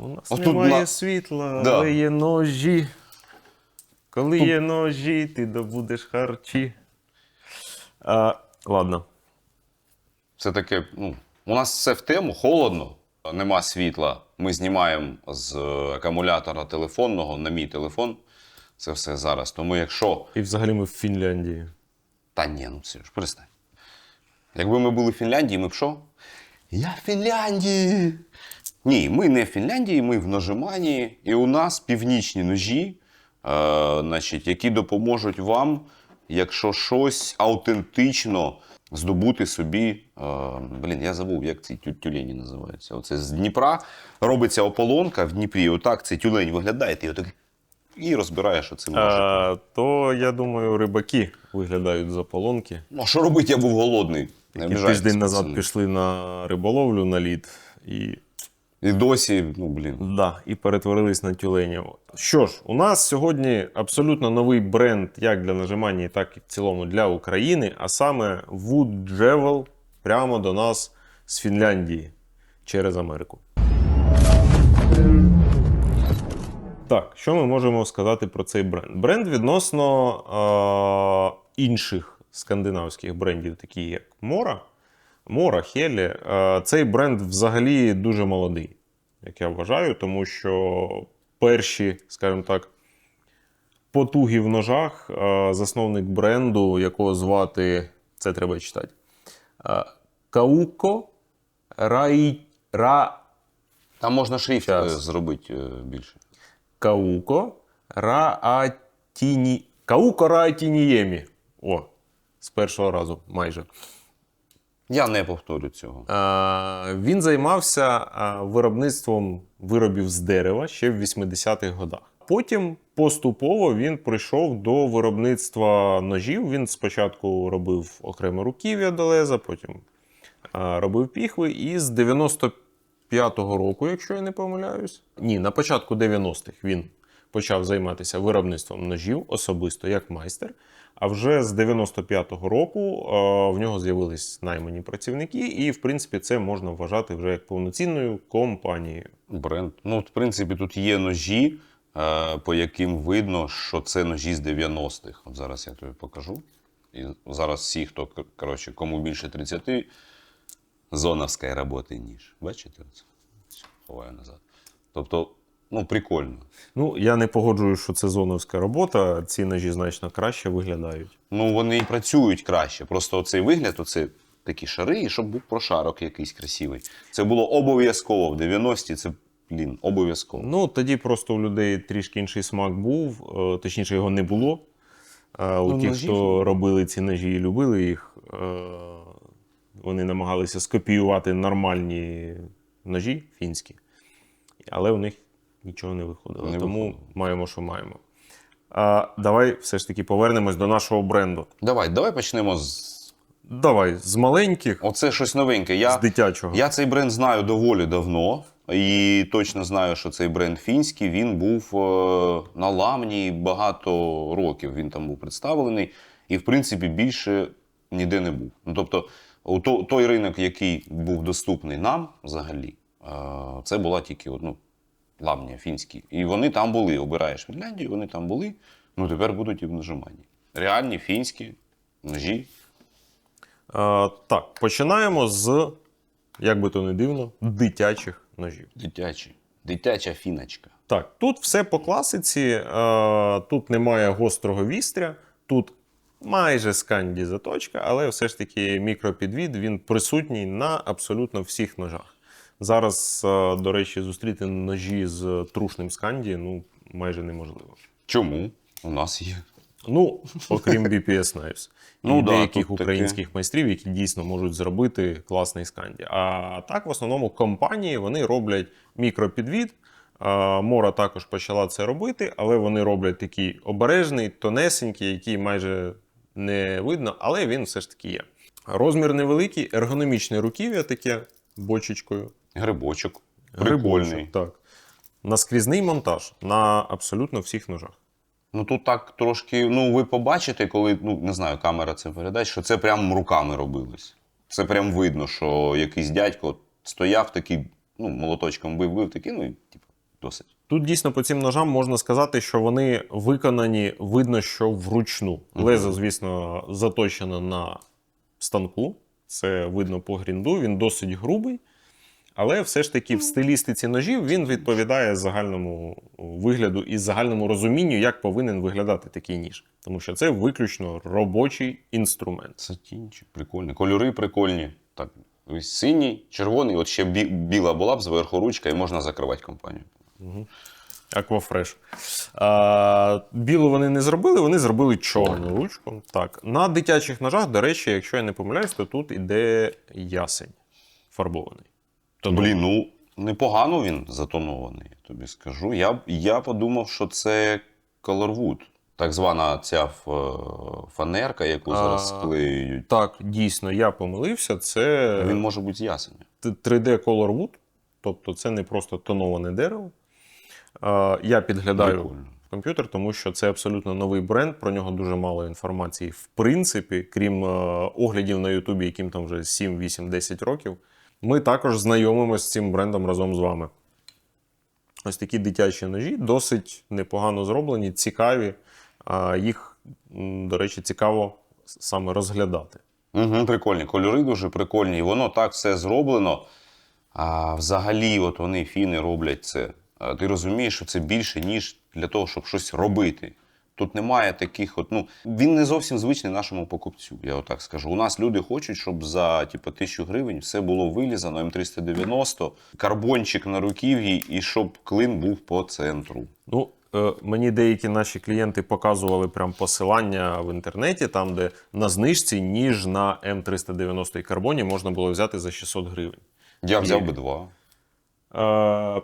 У нас Ось тут немає на- світла, Да. але є ножі. Коли є ножі, ти добудеш харчі. А, ладно. Це таке, ну, у нас все в тему, холодно, нема світла. Ми знімаємо з е, акумулятора телефонного на мій телефон. Це все зараз. Тому якщо. І взагалі ми в Фінляндії. Та ні, ну все ж, перестань. Якби ми були в Фінляндії, ми б що? Я в Фінляндії. Ні, ми не в Фінляндії, ми в Ножиманії, і у нас північні ножі, е, значить, які допоможуть вам, якщо щось аутентично здобути собі. Е, блін, я забув, як ці тю- тюлені називаються. Оце з Дніпра робиться ополонка в Дніпрі. Отак цей тюлень виглядає, ти отак і розбираєш оцим ножиком. А, то, я думаю, рибаки виглядають за полонки. Ну, а що робити, я був голодний. Не тиждень назад пацани. пішли на риболовлю на лід і, І досі, ну блін. да, і перетворились на тюленів. Що ж, у нас сьогодні абсолютно новий бренд як для нажимання, так і в цілому для України, а саме Wood Javel прямо до нас з Фінляндії через Америку. Так, що ми можемо сказати про цей бренд? Бренд відносно е, інших скандинавських брендів, такі як Мора, Мора, Хелі. Е, цей бренд взагалі дуже молодий, як я вважаю, тому що перші, скажімо так, потуги в ножах, е, засновник бренду, якого звати, це треба читати. е, Кауко Рай, Ра, Там можна шрифт Щас. зробити більше. Кауко Раатіні... Кауко Раатініємі. О, з першого разу майже. Я не повторю цього. А, він займався виробництвом виробів з дерева ще в 80-х годах. Потім поступово він прийшов до виробництва ножів. Він спочатку робив окреме руків'я до леза, потім а, робив піхви. І з 95-го року, якщо я не помиляюсь, ні, на початку 90-х він почав займатися виробництвом ножів особисто як майстер. А вже з 95-го року е, в нього з'явились наймані працівники, і в принципі це можна вважати вже як повноцінною компанією. Бренд. Ну, в принципі, тут є ножі, е, по яким видно, що це ножі з 90-х. От зараз я тобі покажу. І зараз всі, хто коротше, кому більше 30, зоновської роботи ніж. Бачите? Ховаю назад. Тобто, ну, прикольно. Ну я не погоджую, що це зоновська робота. Ці ножі значно краще виглядають. Ну, вони і працюють краще. Просто оцей вигляд, оце такі шари, і щоб був прошарок якийсь красивий. Це було обов'язково в 90-ті, це, блін, обов'язково. Ну тоді просто у людей трішки інший смак був, е, точніше його не було. Е, У Ну, тих, ножі хто робили ці ножі і любили їх, е, вони намагалися скопіювати нормальні ножі фінські, але у них нічого не виходило. Не Тому виходило. маємо, що маємо. А, давай все ж таки повернемось до нашого бренду. Давай, давай почнемо з. Давай, з маленьких, Оце щось новеньке. Я, з дитячого. я цей бренд знаю доволі давно. І точно знаю, що цей бренд фінський він був е, на ламні багато років. Він там був представлений, і в принципі більше ніде не був. Ну тобто, у то- той ринок, який був доступний нам взагалі, е, це була тільки ну, ламня фінські. І вони там були. Обираєш Фінляндію, вони там були. Ну тепер будуть і в нажиманні. Реальні фінські ножі. А, так, починаємо з, як би то не дивно, дитячих ножів. Дитячі. Дитяча фіночка. Так, тут все по класиці. Е, тут немає гострого вістря, тут майже сканді заточка, але все ж таки мікропідвід він присутній на абсолютно всіх ножах. Зараз, е, до речі, зустріти ножі з трушним сканді ну, майже неможливо. Чому? У нас є. Ну, окрім BPS Knives. Ну і да, деяких тут таке. українських майстрів, які дійсно можуть зробити класний сканді. А так, в основному, компанії вони роблять мікропідвід. Мора також почала це робити, але вони роблять такий обережний, тонесенький, який майже не видно, але він все ж таки є. Розмір невеликий, ергономічне руків'я таке бочечкою. Грибочок. Прикольний. Грибочок, так. Наскрізний монтаж на абсолютно всіх ножах. Ну тут так трошки. Ну, ви побачите, коли, ну не знаю, камера це передасть, що це прям руками робилось. Це прям видно, що якийсь дядько стояв такий, ну, молоточком бив, бив такий, ну і типу, досить. Тут дійсно по цим ножам можна сказати, що вони виконані, видно, що вручну. Лезо, звісно, заточено на станку. Це видно по грінду, він досить грубий. Але все ж таки в стилістиці ножів він відповідає загальному вигляду і загальному розумінню, як повинен виглядати такий ніж. Тому що це виключно робочий інструмент. Сатінчик, прикольний. Кольори прикольні. Так, ось синій, червоний, от ще бі- біла була б зверху ручка, і можна закривати компанію. Аквафреш. А, білу вони не зробили, вони зробили чорну ручку. Так. На дитячих ножах, до речі, якщо я не помиляюсь, то тут іде ясень фарбований. Тобто, Блін, ну непогано він затонований, я тобі скажу. Я, я подумав, що це Colorwood. Так звана ця фанерка, яку зараз склеюють. Так, дійсно, я помилився. Це Він може бути з ясеня. 3D Color Wood, тобто це не просто тоноване дерево. А, я підглядаю Прикольно. комп'ютер, тому що це абсолютно новий бренд. Про нього дуже мало інформації. В принципі, крім е, оглядів на Ютубі, яким там вже 7, 8, 10 років. Ми також знайомимося з цим брендом разом з вами. Ось такі дитячі ножі досить непогано зроблені, цікаві. Їх, до речі, цікаво саме розглядати. Угу, прикольні. Кольори дуже прикольні. Воно так все зроблено. А взагалі, от вони фіни роблять це. Ти розумієш, що це більше, ніж для того, щоб щось робити. Тут немає таких, от, ну, він не зовсім звичний нашому покупцю, я отак скажу. У нас люди хочуть, щоб за типу, тисячу гривень все було вилізано, М390, карбончик на руків'ї, і щоб клин був по центру. Ну, е, мені деякі наші клієнти показували прям посилання в інтернеті, там, де на знижці, ніж на М390 карбоні можна було взяти за 600 гривень. Я взяв би два. Е,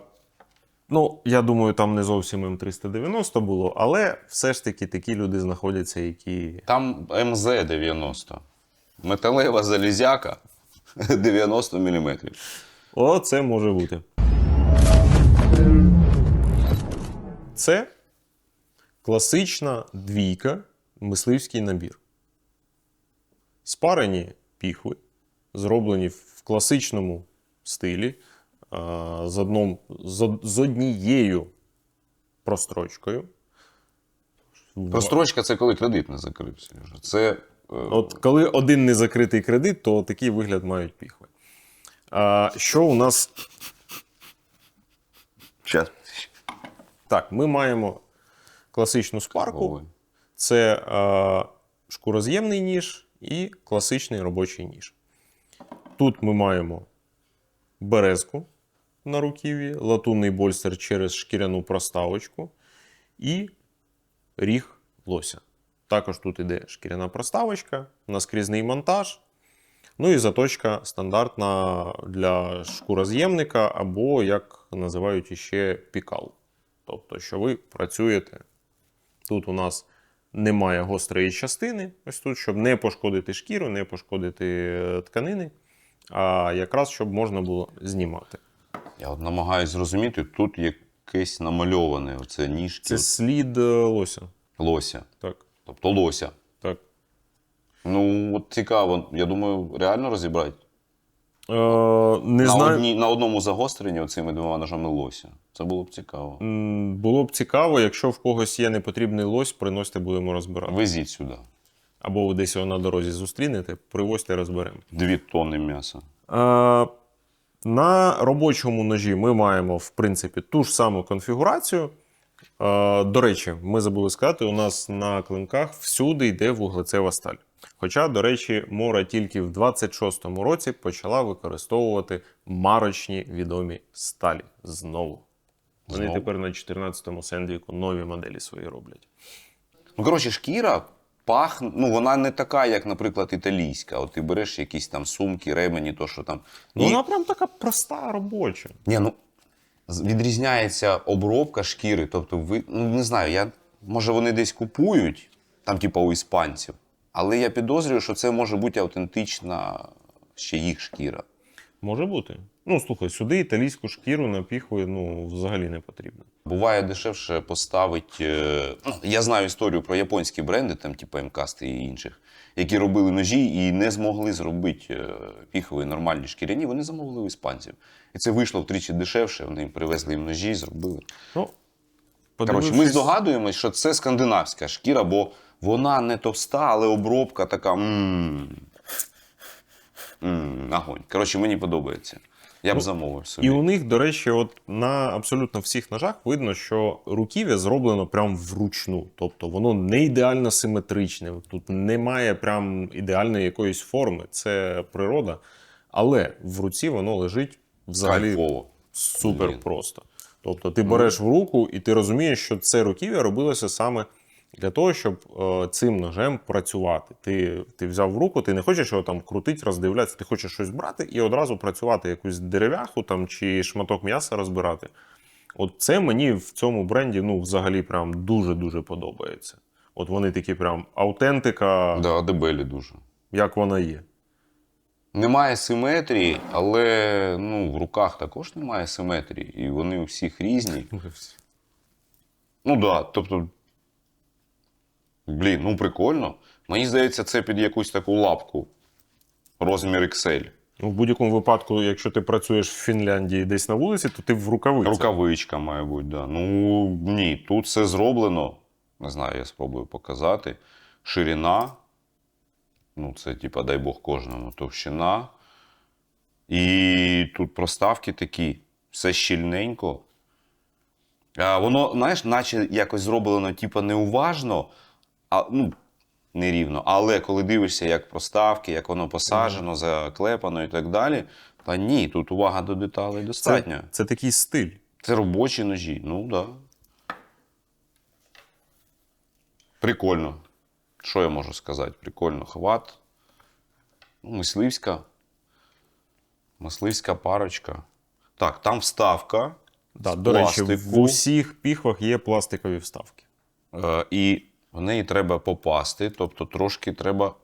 ну, я думаю, там не зовсім М390 було, але все ж таки такі люди знаходяться, які. Там МЗ-90. Металева залізяка 90 мм. О, це може бути. Це класична двійка, мисливський набір. Спарені піхви, зроблені в класичному стилі, з, одном, з, з однією прострочкою. Прострочка це коли кредит не закрився. Це е, От коли один незакритий кредит, то такий вигляд мають піхви. А, що у нас Щас. Так, ми маємо класичну спарку. Це е, шкуроз'ємний ніж і класичний робочий ніж. Тут ми маємо березку на руків'ї, латунний больстер через шкіряну проставочку і ріг лося. Також тут іде шкіряна проставочка, наскрізний монтаж. Ну і заточка стандартна для шкуроз'ємника, або, як називають іще, пікал. Тобто, що ви працюєте. Тут у нас немає гострої частини, ось тут, щоб не пошкодити шкіру, не пошкодити е, тканини, а якраз щоб можна було знімати. Я от намагаюся зрозуміти, тут якесь намальоване оце ніжки Це слід е, лося. лося. Так, Тобто лося. так. Ну, от цікаво. Я думаю, реально розібрати. Е, не на, знаю. одні, на одному загостренні оцими двома ножами лося. Це було б цікаво. М, Було б цікаво, якщо в когось є непотрібний лось, приносьте, будемо розбирати. Везіть сюди. Або ви десь його на дорозі зустрінете, привозьте, розберемо. Дві тонни м'яса. Е, На робочому ножі ми маємо, в принципі, ту ж саму конфігурацію. Е, До речі, ми забули сказати, у нас на клинках всюди йде вуглецева сталь. Хоча, до речі, Мора тільки в 26-му році почала використовувати марочні відомі сталі знову. Вони Знову? тепер на 14-му сендвіку нові моделі свої роблять. Ну, коротше, шкіра пахне. Ну, вона не така, як, наприклад, італійська. От ти береш якісь там сумки, ремені, то що там. Ну, І- Вона прям така проста робоча. Ні, ну відрізняється обробка шкіри. Тобто, ви, ну не знаю, я, може вони десь купують, там, типа у іспанців, але я підозрюю, що це може бути автентична ще їх шкіра. Може бути. Ну, слухай, сюди італійську шкіру на піхви ну, взагалі не потрібно. Буває дешевше поставити. е, я знаю історію про японські бренди, там, типу МКасти і інших, які робили ножі і не змогли зробити е, піхові нормальні шкіряні. Вони замовили у іспанців. І це вийшло втричі дешевше. Вони їм привезли їм ножі, зробили. Ну, Коротше, ми здогадуємось, що це скандинавська шкіра, бо вона не товста, але обробка така. м м Огонь. Коротше, мені подобається. Я б Ну, замовив собі. І у них, до речі, от на абсолютно всіх ножах видно, що руків'я зроблено прям вручну. Тобто воно не ідеально симетричне. Тут немає прям ідеальної якоїсь форми. Це природа. Але в руці воно лежить взагалі Кайфово. супер Блін. просто. Тобто ти береш в руку і ти розумієш, що це руків'я робилося саме для того, щоб е, цим ножем працювати. Ти, ти взяв в руку, ти не хочеш його там крутити, роздивлятися, ти хочеш щось брати і одразу працювати якусь дерев'яху там чи шматок м'яса розбирати. От це мені в цьому бренді ну, взагалі прям дуже-дуже подобається. От вони такі прям аутентика, Да, дебелі дуже. як вона є. Немає симетрії, але ну, в руках також немає симетрії. І вони у всіх різні. Ну так, да, тобто. Блін, ну прикольно. Мені здається, це під якусь таку лапку. Розмір XL. Ну, в будь-якому випадку, якщо ти працюєш в Фінляндії десь на вулиці, то ти в рукавицях. Рукавичка має бути, да. Ну ні, тут все зроблено. Не знаю, я спробую показати. Ширина. Ну, це, типа, дай Бог кожному. Товщина. І тут проставки такі, все щільненько. А, воно, знаєш, наче якось зроблено, типа, неуважно, а, ну, нерівно. Але коли дивишся, як проставки, як воно посаджено, заклепано і так далі, та ні, тут увага до деталей достатньо. Це, це такий стиль. Це робочі ножі, ну так. Да. Прикольно. Що я можу сказати? Прикольно. Хват. Ну, мисливська. Мисливська парочка. Так, там вставка. Да, до речі, в усіх піхвах є пластикові вставки. Е, і в неї треба попасти, тобто трошки треба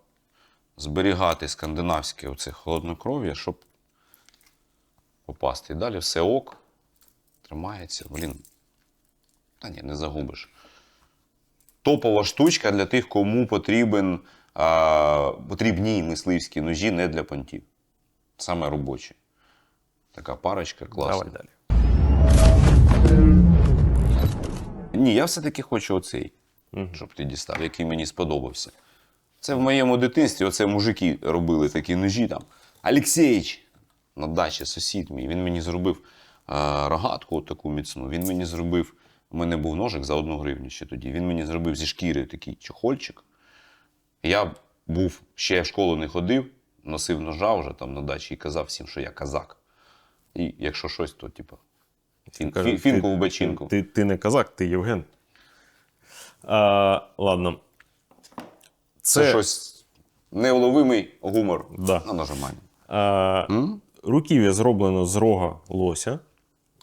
зберігати скандинавське оце холоднокров'я, щоб попасти. І далі все ок. Тримається, блін. Та ні, не загубиш. Топова штучка для тих, кому потрібен, а, потрібні мисливські ножі не для понтів. Саме робочі. Така парочка класна. Давай далі. Ні, я все-таки хочу оцей, щоб ти дістав, який мені сподобався. Це в моєму дитинстві, оце мужики робили такі ножі там. Алексєєч, на дачі сусід мій, він мені зробив е, рогатку таку міцну. Він мені зробив, у мене був ножик за одну гривню ще тоді. Він мені зробив зі шкіри такий чохольчик. Я був, ще в школу не ходив, носив ножа вже там на дачі і казав всім, що я казак. І якщо щось, то типу, фін, фін, фінку ти- в бочинку. Ти, ти не казак, ти Євген. А, ладно. Це, щось невловимий гумор Да. на нажимання. А, руків'я зроблено з рога лося.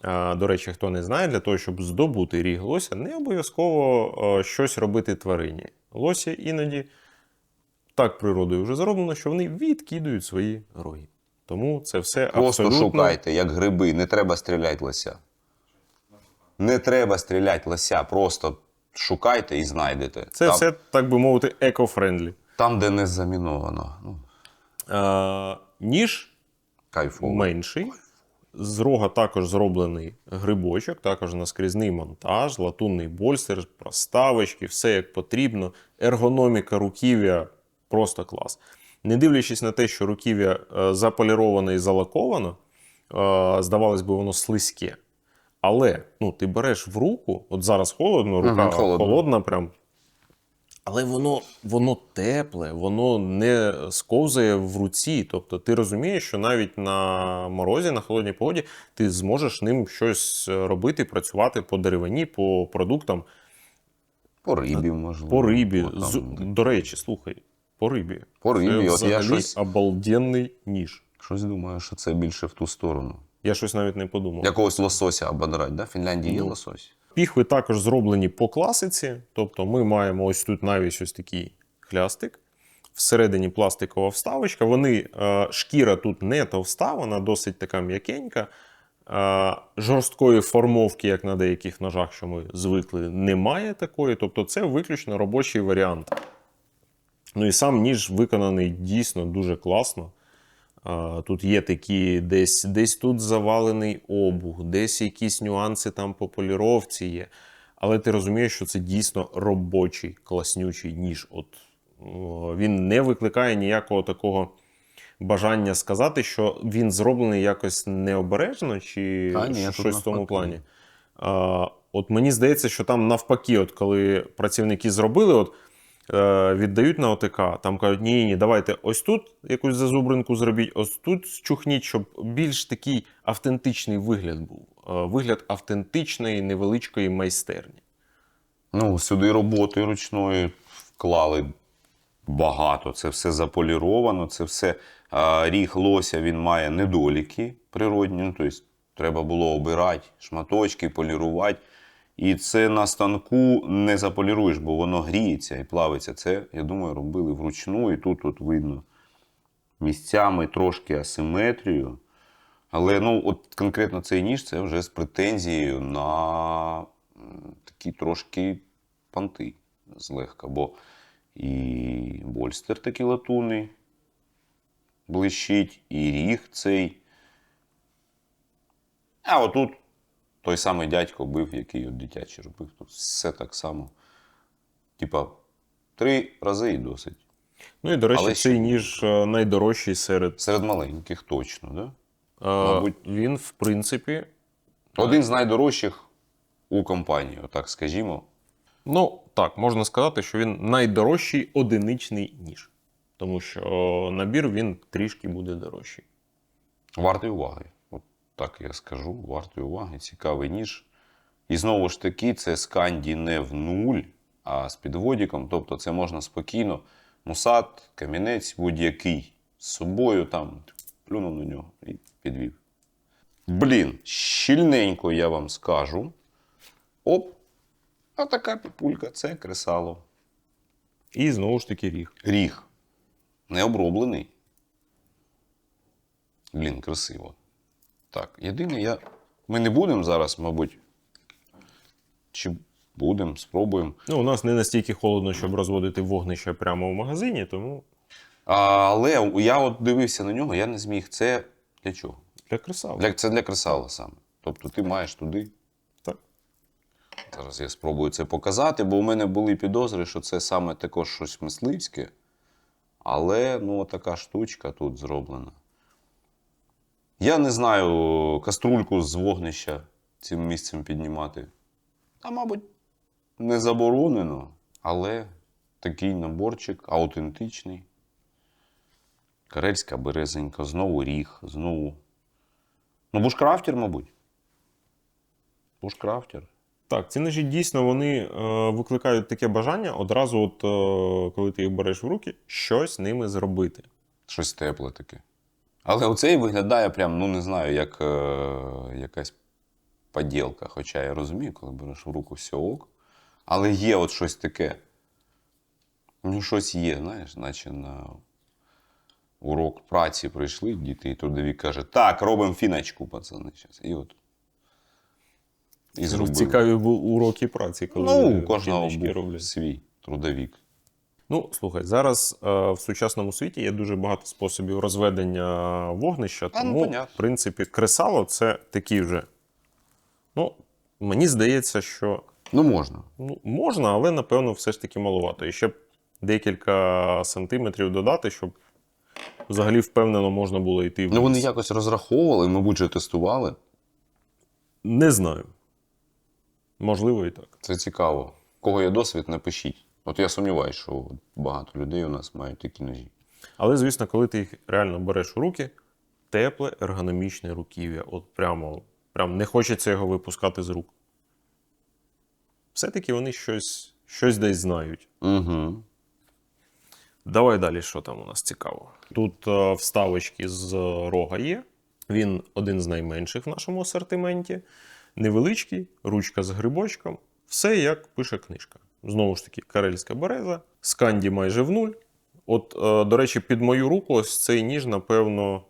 А, до речі, хто не знає, для того, щоб здобути ріг лося, не обов'язково щось робити тварині. Лося іноді так природою вже зроблено, що вони відкидують свої роги. Тому це все Просто абсолютно шукайте, як гриби, не треба стріляти лося. Не треба стріляти лося, просто шукайте і знайдете. Це там, все, так би мовити, еко-френдлі. там, де не заміновано. Ну, А, ніж кайфово. менший. З рога також зроблений грибочок, також наскрізний монтаж, латунний больстер, проставочки, все як потрібно. Ергономіка руків'я просто клас. Не дивлячись на те, що руків'я е, заполіроване і залаковано, е, здавалось би, воно слизьке. Але ну, ти береш в руку, от зараз холодно, рука Мгм, холодно. холодна прям. Але воно, воно тепле, воно не сковзає в руці. Тобто ти розумієш, що навіть на морозі, на холодній погоді, ти зможеш ним щось робити, працювати по деревині, по продуктам, По рибі, можливо. по рибі. О, З- До речі, слухай, по рибі. По рибі, Це от я щось, обалденний ніж. щось думаю, що це більше в ту сторону. Я щось навіть не подумав. Якогось лосося ободрать, да? В Фінляндії є Ну. лосось. Піхви також зроблені по класиці. Тобто ми маємо ось тут навіть ось такий хлястик. всередині пластикова вставочка. Вони, е, шкіра тут не товста, вона досить така м'якенька. Е, Жорсткої формовки, як на деяких ножах, що ми звикли, немає такої. Тобто це виключно робочий варіант. Ну і сам ніж виконаний дійсно дуже класно. Тут є такі, десь, десь тут завалений обух, десь якісь нюанси там по поліровці є. Але ти розумієш, що це дійсно робочий, класнючий ніж. От, він не викликає ніякого такого бажання сказати, що він зроблений якось необережно чи Та ні, щось в тому плані. А, от мені здається, що там навпаки, от коли працівники зробили, от, віддають на ОТК, там кажуть, ні, ні, давайте ось тут якусь зазубринку зробіть, ось тут чухніть, щоб більш такий автентичний вигляд був. Е, вигляд автентичної невеличкої майстерні. Ну, сюди роботи ручної вклали багато. Це все заполіровано, це все а, ріг лося він має недоліки природні. Ну, тобто треба було обирати шматочки, полірувати. І це на станку не заполіруєш, бо воно гріється і плавиться. Це, я думаю, робили вручну, і тут от видно місцями трошки асиметрію. Але ну, от конкретно цей ніж це вже з претензією на такі трошки панти злегка. Бо і больстер такий латунний блищить, і ріг цей. А отут той самий дядько бив, який от дитячий робив. Тут все так само. Типа, три рази і досить. Ну і, до речі, Але цей ще- ніж е, найдорожчий серед. Серед маленьких точно, да? Е, Мабуть. Він, в принципі, Один з найдорожчих у компанії, отак скажімо. Ну, так, можна сказати, що він найдорожчий одиничний ніж. Тому що набір він трішки буде дорожчий. Вартий уваги. Так я скажу, вартий уваги. Цікавий ніж. І знову ж таки, це сканді не в нуль, а з підводіком. Тобто це можна спокійно, мусат, камінець будь-який з собою там плюнув на нього і підвів. Блін, щільненько я вам скажу. Оп! А така піпулька це кресало. І знову ж таки ріг. Ріг. Не оброблений. Блін, красиво. Так, єдине, я. Ми не будемо зараз, мабуть. Чи будемо, спробуємо. Ну, у нас не настільки холодно, щоб розводити вогнище прямо в магазині, тому А, але я от дивився на нього, я не зміг. Це для чого? для кресала. Для, це для кресала саме. Тобто ти маєш туди. Так. Зараз я спробую це показати, бо у мене були підозри, що це саме також щось мисливське. Але ну, така штучка тут зроблена. Я не знаю каструльку з вогнища цим місцем піднімати. Та, мабуть, не заборонено, але такий наборчик аутентичний. Карельська березенька, знову ріг, знову. Ну, бушкрафтер, мабуть. Бушкрафтер. Так, ці ножі дійсно вони е, викликають таке бажання одразу, от, е, коли ти їх береш в руки, щось ними зробити. Щось тепле таке. Але оцей виглядає прям, ну не знаю, як е, якась поділка. Хоча я розумію, коли береш в руку все ок. Але є от щось таке. Ну, щось є, знаєш, наче на урок праці прийшли діти, і трудові каже, так, робимо фіночку, пацани. Щас. І от. І зробили. Цікаві уроки праці, коли Ну, у кожного був роблять. свій трудовік. Ну, слухай, зараз е, в сучасному світі є дуже багато способів розведення вогнища. А, ну, Тому, понятно. в принципі, кресало це такі вже. Ну, мені здається, що Ну, можна. ну, можна, але напевно все ж таки маловато. І ще б декілька сантиметрів додати, щоб взагалі впевнено можна було йти вниз. Ну, вони якось розраховували, мабуть, же тестували. Не знаю. Можливо, і так. Це цікаво. Кого є досвід, напишіть. От я сумніваюся, що багато людей у нас мають такі ножі. Але, звісно, коли ти їх реально береш у руки, тепле ергономічне руків'я. От прямо, прямо не хочеться його випускати з рук. Все-таки вони щось, щось десь знають. Угу. Давай далі, що там у нас цікаво. Тут е, вставочки з рога є. Він один з найменших в нашому асортименті. Невеличкий, ручка з грибочком. Все як пише книжка. Знову ж таки, карельська береза, сканді майже в нуль, От, е, до речі, під мою руку ось цей ніж, напевно,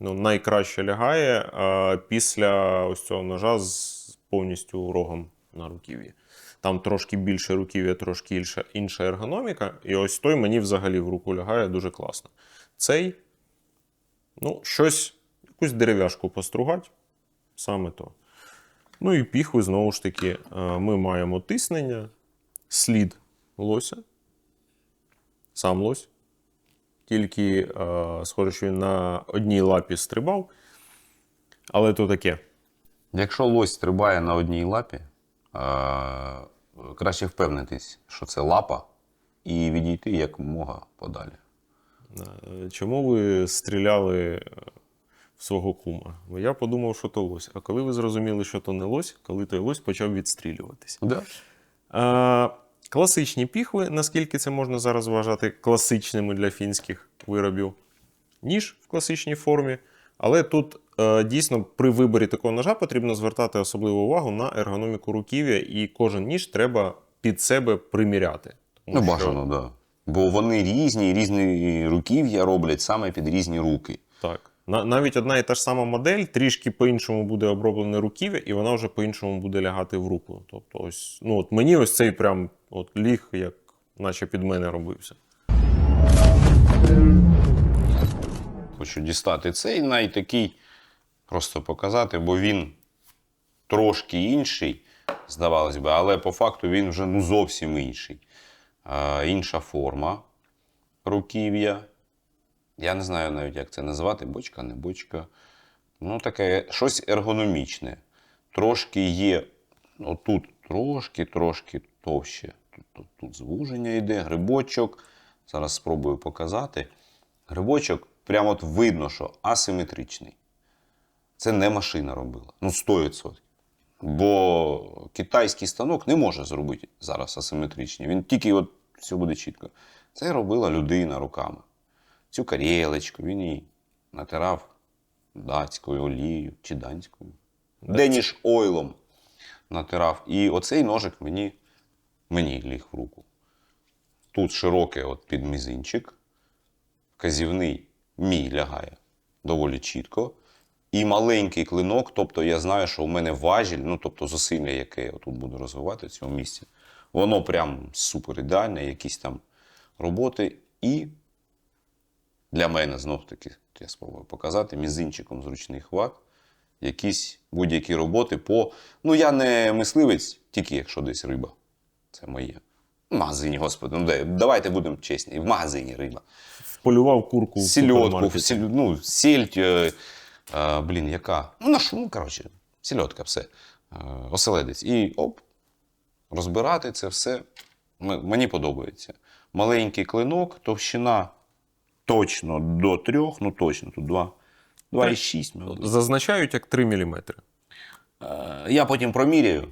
ну, найкраще лягає е, після ось цього ножа з повністю рогом на руків'ї. Там трошки більше руків'я, трошки інша, інша ергономіка. І ось той мені взагалі в руку лягає дуже класно. Цей, ну, щось, якусь дерев'яшку постругать, саме то. Ну і піхви, знову ж таки, е, ми маємо тиснення, слід лося, сам лось. Тільки, е, схоже, що він на одній лапі стрибав. Але то таке. Якщо лось стрибає на одній лапі, е, краще впевнитись, що це лапа, і відійти якомога подалі. Е, Чому ви стріляли е, в свого кума? Бо я подумав, що то лось. А коли ви зрозуміли, що то не лось, коли той лось почав відстрілюватись. Да. Е, класичні піхви, наскільки це можна зараз вважати класичними для фінських виробів. Ніж в класичній формі. Але тут е, дійсно при виборі такого ножа потрібно звертати особливу увагу на ергономіку руків'я, і кожен ніж треба під себе приміряти. Тому Ну, бажано, так. Да. Бо вони різні, різні руків'я роблять саме під різні руки. Так. На- Навіть одна і та ж сама модель трішки по-іншому буде оброблене руків'я, і вона вже по-іншому буде лягати в руку. Тобто, ось, ну, от мені ось цей прям от ліг, як наче під мене робився. Хочу дістати цей найтакий, просто показати, бо він трошки інший, здавалось би, але по факту він вже ну, зовсім інший. А, інша форма руків'я. Я не знаю навіть, як це назвати, бочка, не бочка. Ну, таке щось ергономічне. Трошки є, отут трошки, трошки товще. Тут, тут, тут звуження йде, грибочок. Зараз спробую показати. Грибочок прямо от видно, що асиметричний. Це не машина робила. Ну, 100%. Бо китайський станок не може зробити зараз асиметричні. Він тільки от все буде чітко. Це робила людина руками. Цю карєлечку він її натирав датською олією чи данською. Деніш ойлом натирав. І оцей ножик мені, мені ліг в руку. Тут широкий от під мізинчик, вказівний мій лягає доволі чітко. І маленький клинок, тобто я знаю, що у мене важіль, ну тобто зусилля, яке я тут буду розвивати в цьому місці, воно прям супер ідеальне, якісь там роботи. І для мене знов таки, я спробую показати, мізинчиком зручний хват, якісь будь-які роботи по. Ну, я не мисливець, тільки якщо десь риба. Це моє. В магазині, господи, ну де, давайте будемо чесні, в магазині риба. Вполював курку в Сільотку, сіль, ну, сільдь, е, е, блін, яка? Ну, на шум, коротше, сільотка, все. Е, оселедець. І оп, розбирати це все. Мені подобається. Маленький клинок, товщина точно до трьох, ну точно, тут 2. 2,6, мабуть. Зазначають як 3 мм. Е, Я потім проміряю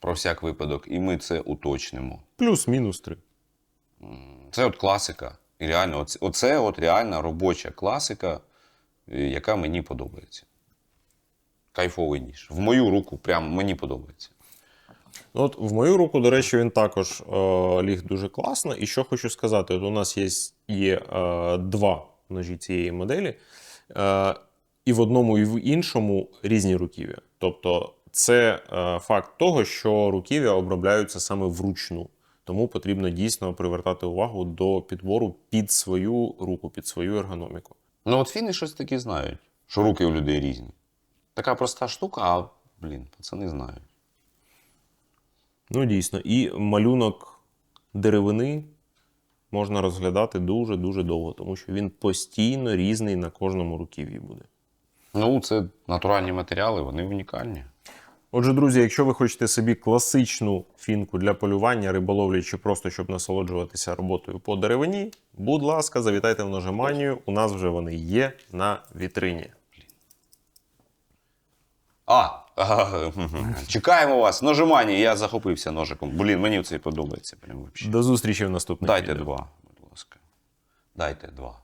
про всяк випадок, і ми це уточнимо. Плюс-мінус 3. Це от класика. І реально, оце, оце от реальна робоча класика, е, яка мені подобається. Кайфовий ніж. В мою руку прям мені подобається. Ну, От в мою руку, до речі, він також е, ліг дуже класно. І що хочу сказати: от у нас є, є е, два ножі цієї моделі, е, і в одному, і в іншому різні руків'я. Тобто, це е, факт того, що руків'я обробляються саме вручну. Тому потрібно дійсно привертати увагу до підбору під свою руку, під свою ергономіку. Ну, от фіни щось такі знають, що руки у людей різні. Така проста штука, а, блін, пацани знають. Ну, дійсно, і малюнок деревини можна розглядати дуже-дуже довго, тому що він постійно різний на кожному руків'ї буде. Ну, це натуральні матеріали, вони унікальні. Отже, друзі, якщо ви хочете собі класичну фінку для полювання, риболовлі чи просто щоб насолоджуватися роботою по деревині, будь ласка, завітайте в ножеманію. У нас вже вони є на вітрині. А, ага, чекаємо вас. Ножимані, я захопився ножиком. Блін, мені це подобається. Прям вообще. До зустрічі в наступних Дайте відео. два, будь ласка. Дайте два.